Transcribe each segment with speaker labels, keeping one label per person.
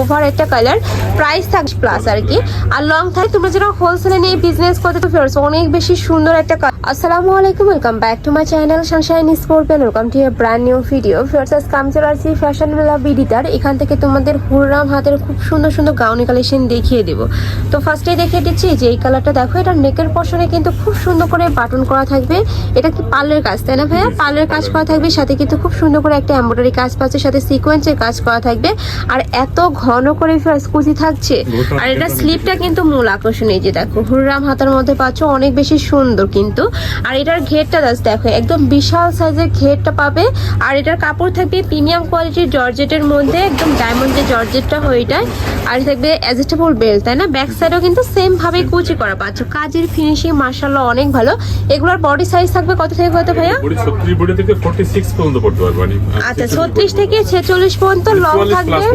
Speaker 1: Over একটা colour price থাকবে plus আর কি। আর লং থাকে তোমরা যারা হোলসেলে নিয়ে বিজনেস করতে তো ফেরছ অনেক বেশি সুন্দর একটা আসসালামু আলাইকুম welcome back to my channel Sunshine Sportsman welcome to a brand new video fierce আজ কাম চলে আসছি ফ্যাশন মেলা বিডিটার এখান থেকে তোমাদের হুররাম হাতের খুব সুন্দর সুন্দর গাউনি কালেকশন দেখিয়ে দেবো। তো ফার্স্টে দেখিয়ে দিচ্ছি যে এই কালারটা দেখো এটা নেকের পশনে কিন্তু খুব সুন্দর করে বাটন করা থাকবে। এটা কি পার্লের কাজ তাই না ভাইয়া? পার্লের কাজ করা থাকবে সাথে কিন্তু খুব সুন্দর করে একটা এমব্রয়ডারি কাজ পাচ্ছে সাথে সিকোয়েন্সের কাজ করা থাকবে। আর এত ঘন করে কুচি থাকছে। আর এটা স্লিপটা কিন্তু মূল আকর্ষণ এই যে দেখো হুররাম হাতার মধ্যে পাচ্ছ অনেক বেশি সুন্দর কিন্তু। আর এটার ঘেরটা জাস্ট দেখো একদম বিশাল সাইজের ঘেরটা পাবে। আর এটার কাপড় থাকবে প্রিমিয়াম কোয়ালিটির জর্জেটের মধ্যে একদম ডায়মন্ড যে জর্জেটটা হয় এটাই আর থাকবে অ্যাডজাস্টেবল বেল্ট তাই না? ব্যাক সাইডেও কিন্তু সেম ভাবে কুচি করা পাচ্ছ। কাজের ফিনিশিং মার্শাল্লাহ অনেক ভালো। এগুলোর বডি সাইজ থাকবে কত থেকে কত ভাইয়া?
Speaker 2: বডি 36 বডি থেকে 46 পর্যন্ত পড়তে পারবে মানে
Speaker 1: আচ্ছা ছত্রিশ থেকে ছেচল্লিশ পর্যন্ত লং থাকবে।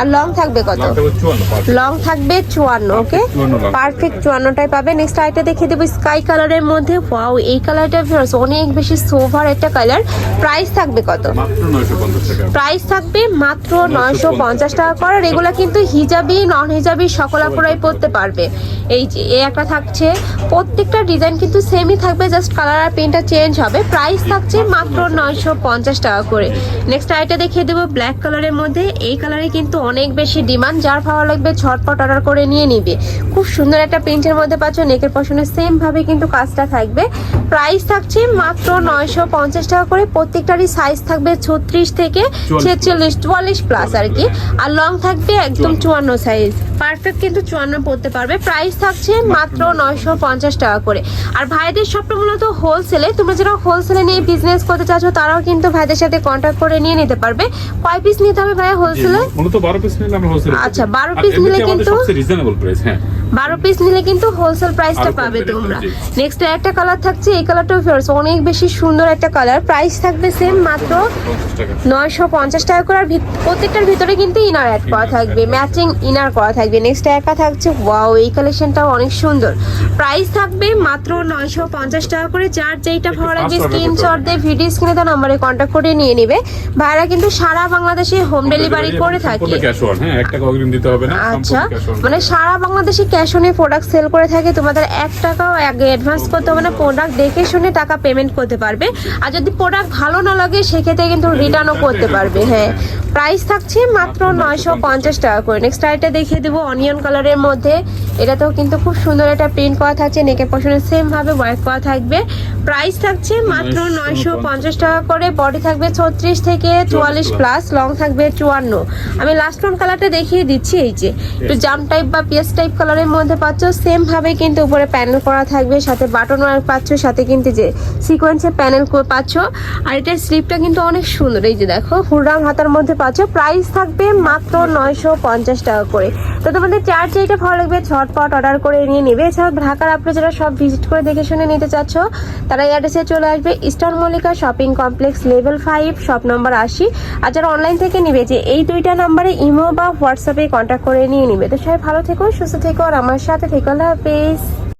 Speaker 2: আর
Speaker 1: লং থাকবে কত?
Speaker 2: লং থাকবে 54 পাঁচ।
Speaker 1: লং থাকবে চুয়ান্ন ওকে
Speaker 2: 54 long।
Speaker 1: পারফেক্ট চুয়ান্নটাই পাবে। নেক্সট আইটা দেখিয়ে দেবো স্কাই কালারের মধ্যে। ওয়াও এই কালারটা ভিউয়ার্স অনেক বেশি সোভার একটা কালার প্রাইস থাকবে কত?
Speaker 2: মাত্র 950 টাকা।
Speaker 1: প্রাইস থাকবে মাত্র নয়শো পঞ্চাশ টাকা করে। আর এগুলো কিন্তু হিজাবি নন হিজাবি সকল আপুরাই পরতে পারবে। এই যে এই একটা থাকছে। প্রত্যেকটা ডিজাইন কিন্তু সেমই থাকবে জাস্ট কালার আর প্রিন্টটা চেঞ্জ হবে। প্রাইস থাকছে মাত্র নয়শো পঞ্চাশ টাকা করে। নেক্সট আইটা দেখিয়ে দেবো ব্ল্যাক কালারের মধ্যে। এই কালারে কিন্তু অনেক বেশি ডিমান্ড যার ভালো লাগবে ঝটপট অর্ডার করে নিয়ে নিবে। খুব সুন্দর একটা প্রিন্টের মধ্যে পাচ্ছ নেকের পশনে সেম ভাবে কিন্তু কাজটা থাকবে। প্রাইস থাকছে মাত্র নয়শো পঞ্চাশ টাকা করে প্রত্যেকটারই সাইজ থাকবে ছত্রিশ থেকে ছেচল্লিশ চুয়াল্লিশ প্লাস আর কি। আর লং থাকবে একদম চুয়ান্ন সাইজ পারফেক্ট কিন্তু চুয়ান্ন পড়তে পারবে। প্রাইস থাকছে মাত্র নয়শো পঞ্চাশ। টাকা করে। আর ভাইদের সবটা মূলত হোলসেলে তোমরা যারা হোলসেলে নিয়ে বিজনেস করতে চাচ্ছ তারাও কিন্তু ভাইদের সাথে কন্ট্যাক্ট করে নিয়ে নিতে পারবে। কয় পিস নিতে হবে ভাইয়া হোলসেলে
Speaker 2: মূলত 12 পিস নিলে আমরা হোলসেল
Speaker 1: আচ্ছা, 12 পিস নিলে কিন্তু-
Speaker 2: রিজনেবল প্রাইস হ্যাঁ।
Speaker 1: বারো পিস নিলে কিন্তু হোলসেল প্রাইসটা পাবে তোমরা। নেক্সট একটা কালার থাকছে এই কালারটাও ফেরস অনেক বেশি সুন্দর একটা কালার প্রাইস থাকবে সেম মাত্র
Speaker 2: 50 টাকা।
Speaker 1: নয়শো পঞ্চাশ টাকা করে আর প্রত্যেকটার ভিতরে কিন্তু ইনার অ্যাড করা থাকবে ম্যাচিং ইনার করা থাকবে। নেক্সট একা থাকছে ওয়াও এই কালেকশনটাও অনেক সুন্দর। প্রাইস থাকবে মাত্র নয়শো পঞ্চাশ টাকা করে যার যেইটা ভালো লাগবে স্ক্রিনশট দিয়ে ভিডিও স্ক্রিনে তো নাম্বারে কন্ট্যাক্ট করে নিয়ে নেবে। ভাইরা কিন্তু সারা বাংলাদেশে হোম ডেলিভারি করে থাকে।
Speaker 2: হ্যাঁ একটা
Speaker 1: আচ্ছা। মানে সারা বাংলাদেশে ক্যাশ প্রোডাক্ট সেল করে থাকে, তোমাদের এক টাকাও আগে অ্যাডভান্স করতে হবে না প্রোডাক্ট দেখে শুনে টাকা পেমেন্ট করতে পারবে। আর যদি প্রোডাক্ট ভালো না লাগে, সেক্ষেত্রে কিন্তু রিটার্নও করতে পারবে হ্যাঁ। প্রাইস থাকছে মাত্র নয়শো পঞ্চাশ টাকা করে। নেক্সট আইটা দেখিয়ে দেবো অনিয়ন কালারের মধ্যে। এটাতেও কিন্তু খুব সুন্দর একটা প্রিন্ট করা থাকছে নেকের পশনে সেম ভাবে ওয়ার্ক করা থাকবে। প্রাইস থাকছে মাত্র নয়শো পঞ্চাশ। টাকা করে। বডি থাকবে ছত্রিশ থেকে চুয়াল্লিশ প্লাস লং থাকবে চুয়ান্ন। আমি লাস্ট ওয়ান কালারটা দেখিয়ে দিচ্ছি এই যে একটু জাম টাইপ বা পিএস টাইপ কালারের মধ্যে পাচ্ছ সেম ভাবে কিন্তু উপরে প্যানেল করা থাকবে সাথে বাটন ওয়ার্ক পাচ্ছ সাথে কিন্তু যে সিকোয়েন্সের প্যানেল পাচ্ছ। আর এটার স্লিপটা কিন্তু অনেক সুন্দর এই যে দেখো হুররাম হাতার মধ্যে পাচ্ছ প্রাইস থাকবে মাত্র নয়শো পঞ্চাশ টাকা করে। তো তোমাদের চার চাইটা ভালো লাগবে ঝটপট অর্ডার করে নিয়ে নেবে। এছাড়াও ঢাকার আপনি যারা সব ভিজিট করে দেখে শুনে নিতে চাচ্ছ, তারা এই অ্যাড্রেসে চলে আসবে Eastern Mallika shopping complex level five shop number আশি। আর যারা অনলাইন থেকে নিবে, যে এই দুইটা নাম্বারে ইমো বা হোয়াটসঅ্যাপে কন্ট্যাক্ট করে নিয়ে নিবে। তো সবাই ভালো থেকো, সুস্থ থেকো, আর আমার সাথে থেকো। আল্লাহ হাফেজ।